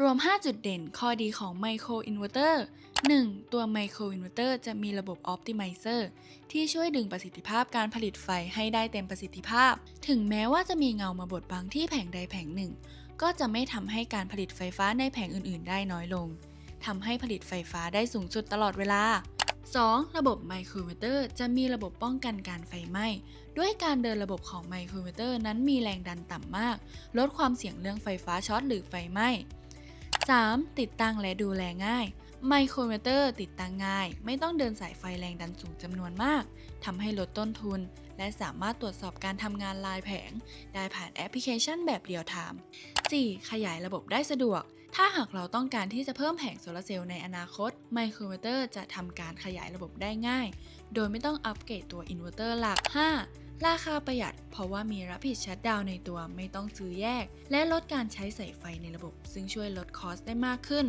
รวม 5 จุดเด่นข้อดีของไมโครอินเวอร์เตอร์ 1. ตัวไมโครอินเวอร์เตอร์จะมีระบบออ t ติ m i เซอร์ที่ช่วยดึงประสิทธิภาพการผลิตไฟให้ได้เต็มประสิทธิภาพ ถึงแม้ว่าจะมีเงามาบดบังที่แผงใดแผงหนึ่ง ก็จะไม่ทำให้การผลิตไฟฟ้าในแผงอื่น ๆ ได้น้อยลงทำให้ผลิตไฟฟ้าได้สูงสุดตลอดเวลา 2. ระบบไมโครอินเวอร์เตอร์จะมีระบบป้องกันการไฟไหม้ ด้วยการเดินระบบของไมโครอินเวอร์เตอร์นั้นมีแรงดันต่ำมาก ลดความเสี่ยงเรื่องไฟฟ้าช็อตหรือไฟไหม้ 3. ติดตั้งและดูแลง่ายไมโครเวอร์เตอร์ติดตั้งง่าย ไม่ต้องเดินสายไฟแรงดันสูงจำนวนมากทำให้ลดต้นทุน และสามารถตรวจสอบการทำงานลายแผง ได้ผ่านแอปพลิเคชันแบบเรียลไทม์ 4. ขยายระบบได้สะดวก ถ้าหากเราต้องการที่จะเพิ่มแผงโซลาร์เซลล์ในอนาคตไมโครเวอร์เตอร์จะทำการขยายระบบได้ง่าย โดยไม่ต้องอัปเกรดตัวอินเวอร์เตอร์หลัก 5. ราคาประหยัด เพราะว่ามีรับผิดชัดดาวในตัวไม่ต้องซื้อแยก และลดการใช้สายไฟในระบบ ซึ่งช่วยลดคอสได้มากขึ้น